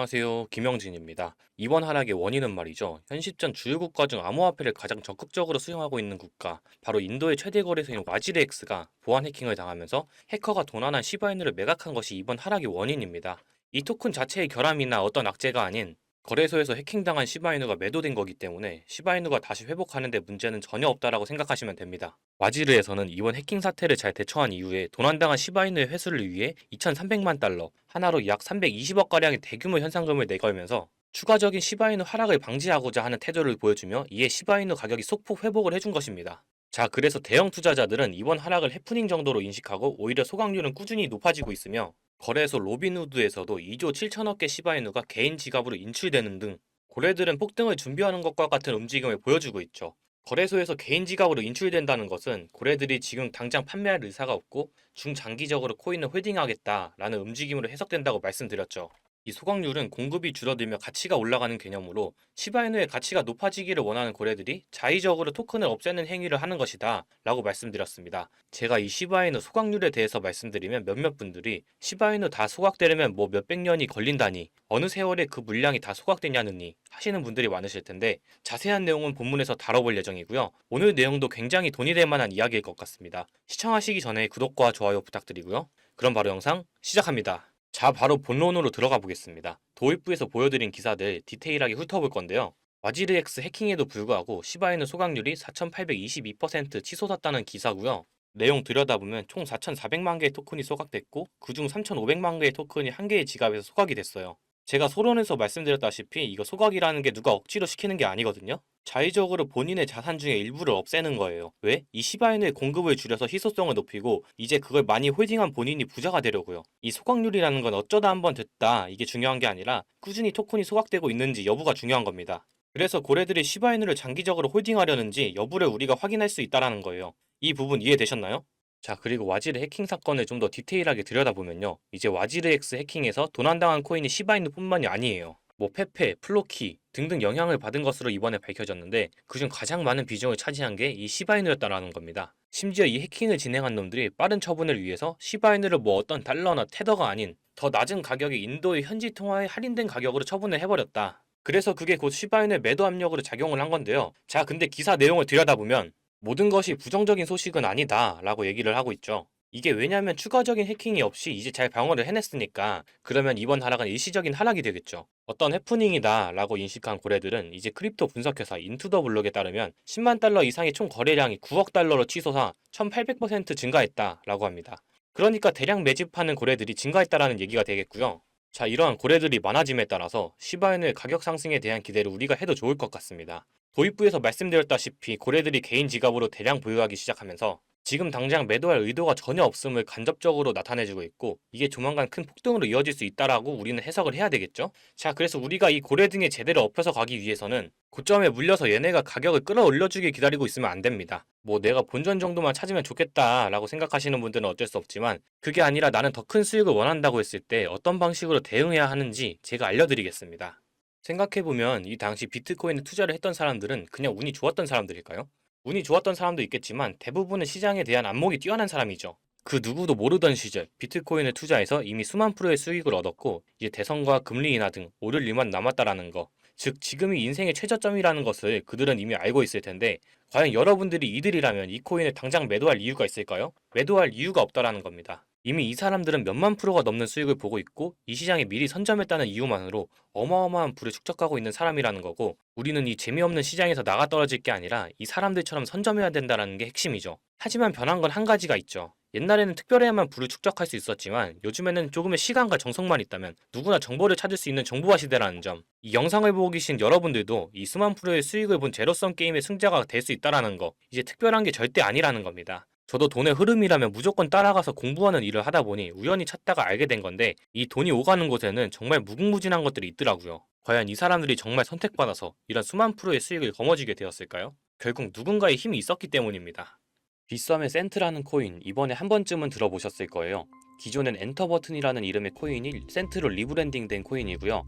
안녕하세요. 김영진입니다. 이번 하락의 원인은 말이죠. 현 시점 주요 국가 중 암호화폐를 가장 적극적으로 수용하고 있는 국가, 바로 인도의 최대 거래소인 와지르엑스가 보안 해킹을 당하면서 해커가 도난한 시바이누를 매각한 것이 이번 하락의 원인입니다. 이 토큰 자체의 결함이나 어떤 악재가 아닌 거래소에서 해킹당한 시바이누가 매도된 거기 때문에 시바이누가 다시 회복하는 데 문제는 전혀 없다라고 생각하시면 됩니다. 와지르에서는 이번 해킹 사태를 잘 대처한 이후에 도난당한 시바이누의 회수를 위해 2,300만 달러, 하나로 약 320억 가량의 대규모 현상금을 내걸면서 추가적인 시바이누 하락을 방지하고자 하는 태도를 보여주며 이에 시바이누 가격이 소폭 회복을 해준 것입니다. 자, 그래서 대형 투자자들은 이번 하락을 해프닝 정도로 인식하고 오히려 소각률은 꾸준히 높아지고 있으며 거래소 로빈후드에서도 2조 7천억 개 시바이누가 개인 지갑으로 인출되는 등 고래들은 폭등을 준비하는 것과 같은 움직임을 보여주고 있죠. 거래소에서 개인 지갑으로 인출된다는 것은 고래들이 지금 당장 판매할 의사가 없고 중장기적으로 코인을 홀딩하겠다라는 움직임으로 해석된다고 말씀드렸죠. 이 소각률은 공급이 줄어들며 가치가 올라가는 개념으로 시바이누의 가치가 높아지기를 원하는 고래들이 자의적으로 토큰을 없애는 행위를 하는 것이다 라고 말씀드렸습니다. 제가 이 시바이누 소각률에 대해서 말씀드리면 몇몇 분들이 시바이누 다 소각되려면 뭐 몇백 년이 걸린다니 어느 세월에 그 물량이 다 소각되냐느니 하시는 분들이 많으실 텐데 자세한 내용은 본문에서 다뤄볼 예정이고요. 오늘 내용도 굉장히 돈이 될 만한 이야기일 것 같습니다. 시청하시기 전에 구독과 좋아요 부탁드리고요. 그럼 바로 영상 시작합니다. 자, 바로 본론으로 들어가 보겠습니다. 도입부에서 보여드린 기사들 디테일하게 훑어볼 건데요. 와지르엑스 해킹에도 불구하고 시바이누 소각률이 4,822% 치솟았다는 기사고요. 내용 들여다보면 총 4,400만 개의 토큰이 소각됐고 그중 3,500만 개의 토큰이 한 개의 지갑에서 소각이 됐어요. 제가 소론에서 말씀드렸다시피 이거 소각이라는 게 누가 억지로 시키는 게 아니거든요. 자의적으로 본인의 자산 중에 일부를 없애는 거예요. 왜? 이 시바인의 공급을 줄여서 희소성을 높이고 이제 그걸 많이 홀딩한 본인이 부자가 되려고요. 이 소각률이라는 건 어쩌다 한번 됐다 이게 중요한 게 아니라 꾸준히 토큰이 소각되고 있는지 여부가 중요한 겁니다. 그래서 고래들이 시바이누를 장기적으로 홀딩하려는지 여부를 우리가 확인할 수 있다라는 거예요. 이 부분 이해되셨나요? 자 그리고 와지르 해킹 사건을 좀 더 디테일하게 들여다보면요 이제 와지르엑스 해킹에서 도난당한 코인이 시바이누뿐만이 아니에요 뭐 페페, 플로키 등등 영향을 받은 것으로 이번에 밝혀졌는데 그중 가장 많은 비중을 차지한 게 이 시바이누였다라는 겁니다. 심지어 이 해킹을 진행한 놈들이 빠른 처분을 위해서 시바이누를 뭐 어떤 달러나 테더가 아닌 더 낮은 가격의 인도의 현지 통화에 할인된 가격으로 처분을 해버렸다. 그래서 그게 곧 시바이누의 매도 압력으로 작용을 한 건데요. 자 근데 기사 내용을 들여다보면 모든 것이 부정적인 소식은 아니다 라고 얘기를 하고 있죠. 이게 왜냐면 추가적인 해킹이 없이 이제 잘 방어를 해냈으니까 그러면 이번 하락은 일시적인 하락이 되겠죠. 어떤 해프닝이다 라고 인식한 고래들은 이제 크립토 분석회사 인투더 블록에 따르면 10만 달러 이상의 총 거래량이 9억 달러로 치솟아 1800% 증가했다 라고 합니다. 그러니까 대량 매집하는 고래들이 증가했다라는 얘기가 되겠고요. 자 이러한 고래들이 많아짐에 따라서 시바인의 가격 상승에 대한 기대를 우리가 해도 좋을 것 같습니다. 도입부에서 말씀드렸다시피 고래들이 개인 지갑으로 대량 보유하기 시작하면서 지금 당장 매도할 의도가 전혀 없음을 간접적으로 나타내주고 있고 이게 조만간 큰 폭등으로 이어질 수 있다라고 우리는 해석을 해야 되겠죠? 자 그래서 우리가 이 고래 등에 제대로 엎혀서 가기 위해서는 고점에 물려서 얘네가 가격을 끌어올려주길 기다리고 있으면 안 됩니다. 뭐 내가 본전 정도만 찾으면 좋겠다라고 생각하시는 분들은 어쩔 수 없지만 그게 아니라 나는 더 큰 수익을 원한다고 했을 때 어떤 방식으로 대응해야 하는지 제가 알려드리겠습니다. 생각해보면 이 당시 비트코인에 투자를 했던 사람들은 그냥 운이 좋았던 사람들일까요? 운이 좋았던 사람도 있겠지만 대부분은 시장에 대한 안목이 뛰어난 사람이죠. 그 누구도 모르던 시절 비트코인을 투자해서 이미 수만 프로의 수익을 얻었고 이제 대선과 금리 인하 등 오를 일만 남았다라는 거. 즉 지금이 인생의 최저점이라는 것을 그들은 이미 알고 있을 텐데 과연 여러분들이 이들이라면 이 코인을 당장 매도할 이유가 있을까요? 매도할 이유가 없다라는 겁니다. 이미 이 사람들은 몇만 프로가 넘는 수익을 보고 있고 이 시장에 미리 선점했다는 이유만으로 어마어마한 부를 축적하고 있는 사람이라는 거고 우리는 이 재미없는 시장에서 나가 떨어질 게 아니라 이 사람들처럼 선점해야 된다는 게 핵심이죠. 하지만 변한 건 한 가지가 있죠. 옛날에는 특별해야만 부를 축적할 수 있었지만 요즘에는 조금의 시간과 정성만 있다면 누구나 정보를 찾을 수 있는 정보화 시대라는 점. 이 영상을 보고 계신 여러분들도 이 수만 프로의 수익을 본 제로섬 게임의 승자가 될 수 있다라는 거. 이제 특별한 게 절대 아니라는 겁니다. 저도 돈의 흐름이라면 무조건 따라가서 공부하는 일을 하다 보니 우연히 찾다가 알게 된 건데 이 돈이 오가는 곳에는 정말 무궁무진한 것들이 있더라고요. 과연 이 사람들이 정말 선택받아서 이런 수만 프로의 수익을 거머쥐게 되었을까요? 결국 누군가의 힘이 있었기 때문입니다. 빗썸의 센트라는 코인 이번에 한 번쯤은 들어보셨을 거예요. 기존엔 엔터 버튼이라는 이름의 코인이 센트로 리브랜딩된 코인이고요.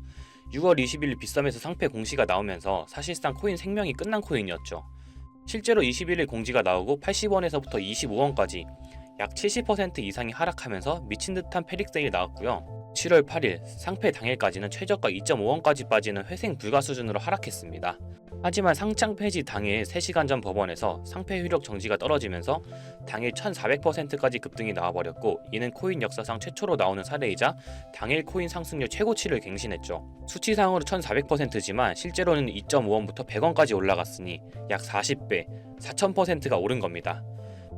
6월 20일 빗썸에서 상패 공시가 나오면서 사실상 코인 생명이 끝난 코인이었죠. 실제로 21일 공지가 나오고 80원에서부터 25원까지 약 70% 이상이 하락하면서 미친 듯한 패닉세일이 나왔고요. 7월 8일 상패 당일까지는 최저가 2.5원까지 빠지는 회생 불가 수준으로 하락했습니다. 하지만 상장 폐지 당일 3시간 전 법원에서 상패 효력 정지가 떨어지면서 당일 1400%까지 급등이 나와버렸고 이는 코인 역사상 최초로 나오는 사례이자 당일 코인 상승률 최고치를 갱신했죠. 수치상으로 1400%지만 실제로는 2.5원부터 100원까지 올라갔으니 약 40배, 4000%가 오른 겁니다.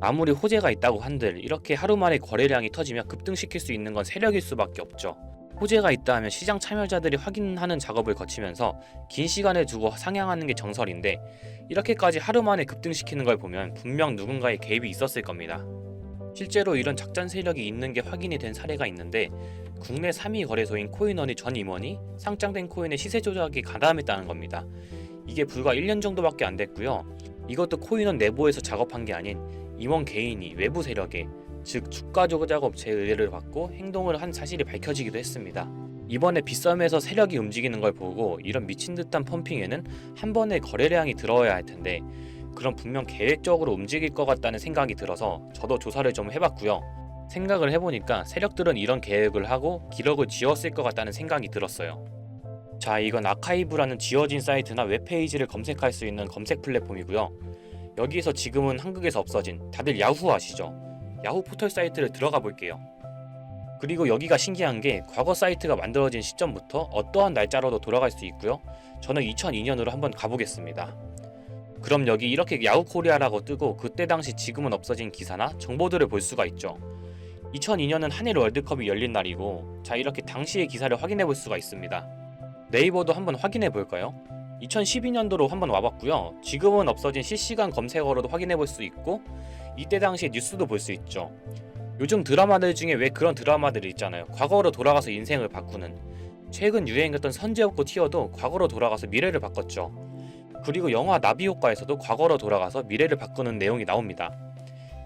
아무리 호재가 있다고 한들 이렇게 하루 만에 거래량이 터지면 급등시킬 수 있는 건 세력일 수밖에 없죠. 호재가 있다 하면 시장 참여자들이 확인하는 작업을 거치면서 긴 시간을 두고 상향하는 게 정설인데 이렇게까지 하루 만에 급등시키는 걸 보면 분명 누군가의 개입이 있었을 겁니다. 실제로 이런 작전 세력이 있는 게 확인이 된 사례가 있는데 국내 3위 거래소인 코인원의 전 임원이 상장된 코인의 시세 조작에 가담했다는 겁니다. 이게 불과 1년 정도밖에 안 됐고요. 이것도 코인원 내부에서 작업한 게 아닌 임원 개인이 외부 세력에 즉 주가 조작 업체의 의뢰를 받고 행동을 한 사실이 밝혀지기도 했습니다. 이번에 빗썸에서 세력이 움직이는 걸 보고 이런 미친 듯한 펌핑에는 한 번에 거래량이 들어와야 할 텐데 그럼 분명 계획적으로 움직일 것 같다는 생각이 들어서 저도 조사를 좀 해봤고요. 생각을 해보니까 세력들은 이런 계획을 하고 기록을 지웠을 것 같다는 생각이 들었어요. 자, 이건 아카이브라는 지워진 사이트나 웹페이지를 검색할 수 있는 검색 플랫폼이고요. 여기에서 지금은 한국에서 없어진 다들 야후 아시죠? 야후 포털 사이트를 들어가 볼게요. 그리고 여기가 신기한 게 과거 사이트가 만들어진 시점부터 어떠한 날짜로도 돌아갈 수 있고요. 저는 2002년으로 한번 가보겠습니다. 그럼 여기 이렇게 야후 코리아라고 뜨고 그때 당시 지금은 없어진 기사나 정보들을 볼 수가 있죠. 2002년은 한일 월드컵이 열린 날이고 자 이렇게 당시의 기사를 확인해 볼 수가 있습니다. 네이버도 한번 확인해 볼까요? 2012년도로 한번 와봤고요. 지금은 없어진 실시간 검색어로도 확인해 볼 수 있고 이때 당시의 뉴스도 볼 수 있죠. 요즘 드라마들 중에 왜 그런 드라마들이 있잖아요. 과거로 돌아가서 인생을 바꾸는. 최근 유행했던 선제 없고 티어도 과거로 돌아가서 미래를 바꿨죠. 그리고 영화 나비 효과에서도 과거로 돌아가서 미래를 바꾸는 내용이 나옵니다.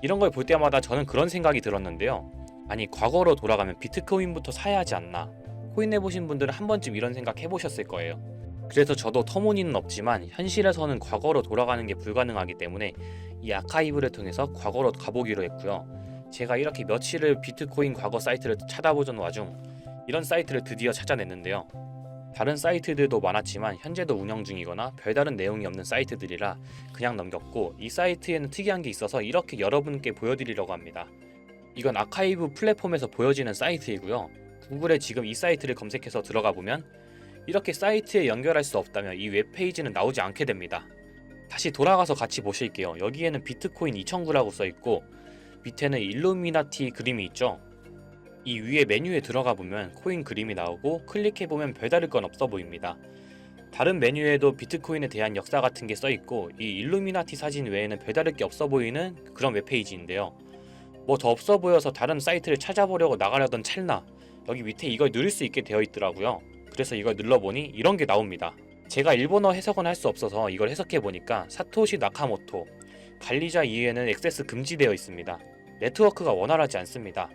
이런 걸 볼 때마다 저는 그런 생각이 들었는데요. 아니 과거로 돌아가면 비트코인부터 사야 하지 않나? 코인 해보신 분들은 한 번쯤 이런 생각 해보셨을 거예요. 그래서 저도 터무니는 없지만 현실에서는 과거로 돌아가는 게 불가능하기 때문에 이 아카이브를 통해서 과거로 가보기로 했고요. 제가 이렇게 며칠을 비트코인 과거 사이트를 찾아보던 와중 이런 사이트를 드디어 찾아냈는데요. 다른 사이트들도 많았지만 현재도 운영 중이거나 별다른 내용이 없는 사이트들이라 그냥 넘겼고 이 사이트에는 특이한 게 있어서 이렇게 여러분께 보여드리려고 합니다. 이건 아카이브 플랫폼에서 보여지는 사이트이고요. 구글에 지금 이 사이트를 검색해서 들어가 보면 이렇게 사이트에 연결할 수 없다면 이 웹페이지는 나오지 않게 됩니다. 다시 돌아가서 같이 보실게요. 여기에는 비트코인 2009라고 써 있고 밑에는 일루미나티 그림이 있죠. 이 위에 메뉴에 들어가 보면 코인 그림이 나오고 클릭해 보면 별다를 건 없어 보입니다. 다른 메뉴에도 비트코인에 대한 역사 같은 게 써 있고 이 일루미나티 사진 외에는 별다를 게 없어 보이는 그런 웹페이지인데요. 뭐 더 없어 보여서 다른 사이트를 찾아보려고 나가려던 찰나 여기 밑에 이걸 누릴 수 있게 되어 있더라고요. 그래서 이걸 눌러보니 이런 게 나옵니다. 제가 일본어 해석은 할 수 없어서 이걸 해석해 보니까 사토시 나카모토 관리자 이외에는 액세스 금지되어 있습니다. 네트워크가 원활하지 않습니다.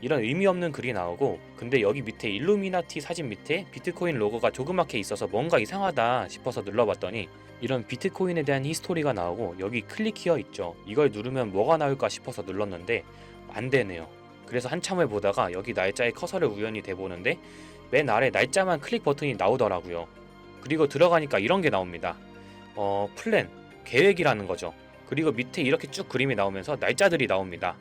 이런 의미 없는 글이 나오고 근데 여기 밑에 일루미나티 사진 밑에 비트코인 로고가 조그맣게 있어서 뭔가 이상하다 싶어서 눌러봤더니 이런 비트코인에 대한 히스토리가 나오고 여기 클릭 히어 있죠. 이걸 누르면 뭐가 나올까 싶어서 눌렀는데 안 되네요. 그래서 한참을 보다가 여기 날짜에 커서를 우연히 대보는데 맨 아래 날짜만 클릭 버튼이 나오더라고요. 그리고 들어가니까 이런 게 나옵니다. 어, 플랜, 계획이라는 거죠. 그리고 밑에 이렇게 쭉 그림이 나오면서 날짜들이 나옵니다.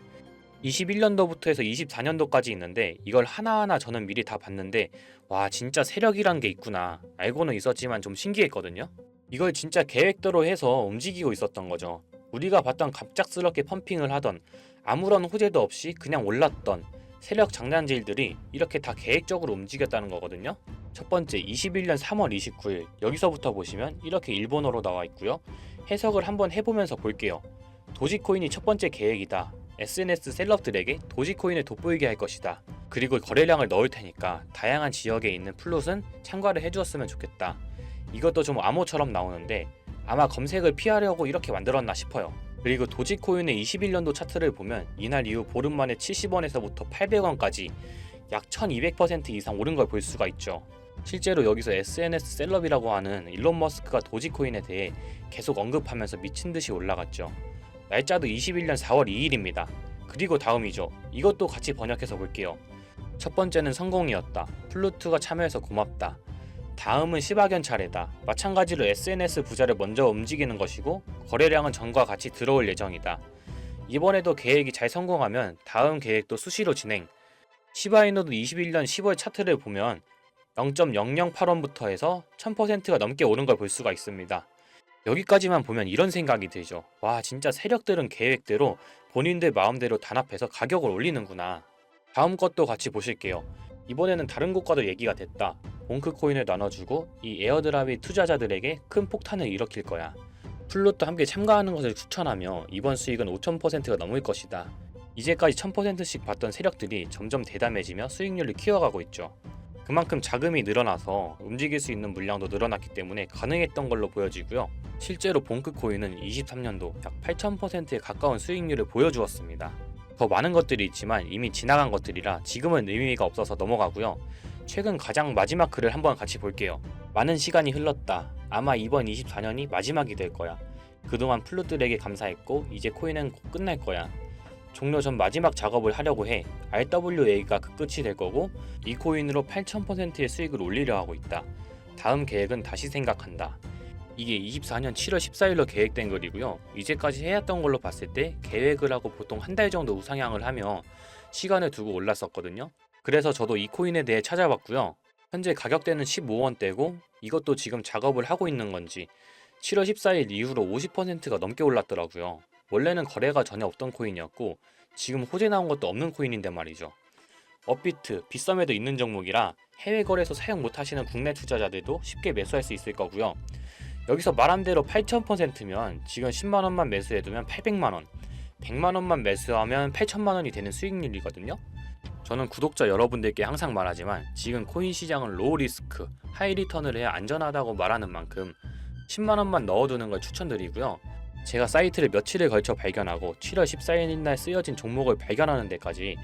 21년도부터 해서 24년도까지 있는데 이걸 하나하나 저는 미리 다 봤는데 와 진짜 세력이란 게 있구나 알고는 있었지만 좀 신기했거든요 이걸 진짜 계획대로 해서 움직이고 있었던 거죠 우리가 봤던 갑작스럽게 펌핑을 하던 아무런 호재도 없이 그냥 올랐던 세력 장난질들이 이렇게 다 계획적으로 움직였다는 거거든요 첫 번째 21년 3월 29일 여기서부터 보시면 이렇게 일본어로 나와 있고요 해석을 한번 해보면서 볼게요 도지코인이 첫 번째 계획이다 SNS 셀럽들에게 도지코인을 돋보이게 할 것이다. 그리고 거래량을 넣을 테니까 다양한 지역에 있는 플롯은 참가를 해주었으면 좋겠다. 이것도 좀 암호처럼 나오는데 아마 검색을 피하려고 이렇게 만들었나 싶어요. 그리고 도지코인의 21년도 차트를 보면 이날 이후 보름 만에 70원에서부터 800원까지 약 1200% 이상 오른 걸 볼 수가 있죠. 실제로 여기서 SNS 셀럽이라고 하는 일론 머스크가 도지코인에 대해 계속 언급하면서 미친 듯이 올라갔죠. 날짜도 21년 4월 2일입니다. 그리고 다음이죠. 이것도 같이 번역해서 볼게요. 첫 번째는 성공이었다. 플루트가 참여해서 고맙다. 다음은 시바견 차례다. 마찬가지로 SNS 부자를 먼저 움직이는 것이고 거래량은 전과 같이 들어올 예정이다. 이번에도 계획이 잘 성공하면 다음 계획도 수시로 진행. 시바이노도 21년 10월 차트를 보면 0.008원부터 해서 1000%가 넘게 오른 걸 볼 수가 있습니다. 여기까지만 보면 이런 생각이 들죠. 와, 진짜 세력들은 계획대로 본인들 마음대로 단합해서 가격을 올리는구나. 다음 것도 같이 보실게요. 이번에는 다른 곳과도 얘기가 됐다. 봉크 코인을 나눠주고 이 에어드랍이 투자자들에게 큰 폭탄을 일으킬 거야. 플롯도 함께 참가하는 것을 추천하며 이번 수익은 5000%가 넘을 것이다. 이제까지 1000%씩 받던 세력들이 점점 대담해지며 수익률을 키워가고 있죠. 그만큼 자금이 늘어나서 움직일 수 있는 물량도 늘어났기 때문에 가능했던 걸로 보여지고요. 실제로 봉크 코인은 23년도 약 8000%에 가까운 수익률을 보여주었습니다. 더 많은 것들이 있지만 이미 지나간 것들이라 지금은 의미가 없어서 넘어가고요. 최근 가장 마지막 글을 한번 같이 볼게요. 많은 시간이 흘렀다. 아마 이번 24년이 마지막이 될 거야. 그동안 플루들에게 감사했고 이제 코인은 곧 끝날 거야. 종료 전 마지막 작업을 하려고 해. RWA가 그 끝이 될 거고 이 코인으로 8000%의 수익을 올리려 하고 있다. 다음 계획은 다시 생각한다. 이게 24년 7월 14일로 계획된 글이고요. 이제까지 해왔던 걸로 봤을 때 계획을 하고 보통 한 달 정도 우상향을 하며 시간을 두고 올랐었거든요. 그래서 저도 이 코인에 대해 찾아봤고요. 현재 가격대는 15원대고 이것도 지금 작업을 하고 있는 건지 7월 14일 이후로 50%가 넘게 올랐더라고요. 원래는 거래가 전혀 없던 코인이었고 지금 호재 나온 것도 없는 코인인데 말이죠. 업비트, 빗썸에도 있는 종목이라 해외 거래소 사용 못 하시는 국내 투자자들도 쉽게 매수할 수 있을 거고요. 여기서 말한 대로 8,000%면 지금 10만 원만 매수해두면 800만 원, 100만 원만 매수하면 8천만 원이 되는 수익률이거든요. 저는 구독자 여러분들께 항상 말하지만 지금 코인 시장은 로우 리스크, 하이 리턴을 해야 안전하다고 말하는 만큼 10만 원만 넣어두는 걸 추천드리고요. 제가 사이트를 며칠을 걸쳐 발견하고 7월 14일 날 쓰여진 종목을 발견하는 데까지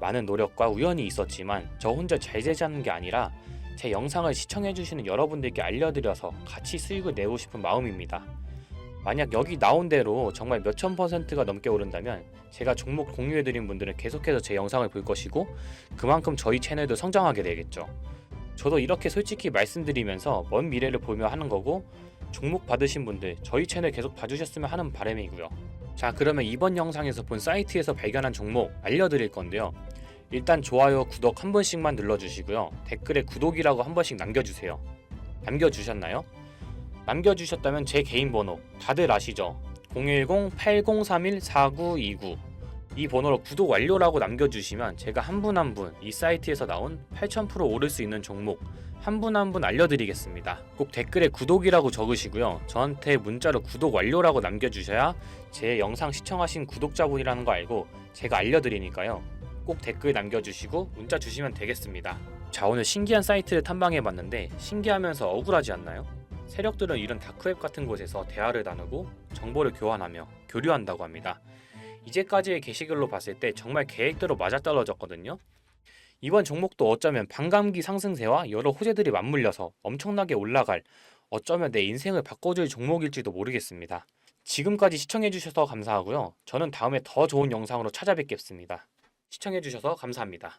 많은 노력과 우연이 있었지만 저 혼자 잘 되자는 게 아니라 제 영상을 시청해주시는 여러분들께 알려드려서 같이 수익을 내고 싶은 마음입니다. 만약 여기 나온 대로 정말 몇천 퍼센트가 넘게 오른다면 제가 종목 공유해드린 분들은 계속해서 제 영상을 볼 것이고 그만큼 저희 채널도 성장하게 되겠죠. 저도 이렇게 솔직히 말씀드리면서 먼 미래를 보며 하는 거고 종목 받으신 분들 저희 채널 계속 봐주셨으면 하는 바람이고요. 자 그러면 이번 영상에서 본 사이트에서 발견한 종목 알려드릴 건데요. 일단 좋아요, 구독 한 번씩만 눌러주시고요. 댓글에 구독이라고 한 번씩 남겨주세요. 남겨주셨나요? 남겨주셨다면 제 개인 번호 다들 아시죠? 010-8031-4929 이 번호로 구독 완료라고 남겨주시면 제가 한 분 한 분 이 사이트에서 나온 8000% 오를 수 있는 종목 한 분 한 분 알려드리겠습니다. 꼭 댓글에 구독이라고 적으시고요. 저한테 문자로 구독 완료라고 남겨주셔야 제 영상 시청하신 구독자분이라는 거 알고 제가 알려드리니까요. 꼭 댓글 남겨주시고 문자 주시면 되겠습니다. 자 오늘 신기한 사이트를 탐방해봤는데 신기하면서 억울하지 않나요? 세력들은 이런 다크웹 같은 곳에서 대화를 나누고 정보를 교환하며 교류한다고 합니다. 이제까지의 게시글로 봤을 때 정말 계획대로 맞아떨어졌거든요. 이번 종목도 어쩌면 반감기 상승세와 여러 호재들이 맞물려서 엄청나게 올라갈 어쩌면 내 인생을 바꿔줄 종목일지도 모르겠습니다. 지금까지 시청해주셔서 감사하고요. 저는 다음에 더 좋은 영상으로 찾아뵙겠습니다. 시청해주셔서 감사합니다.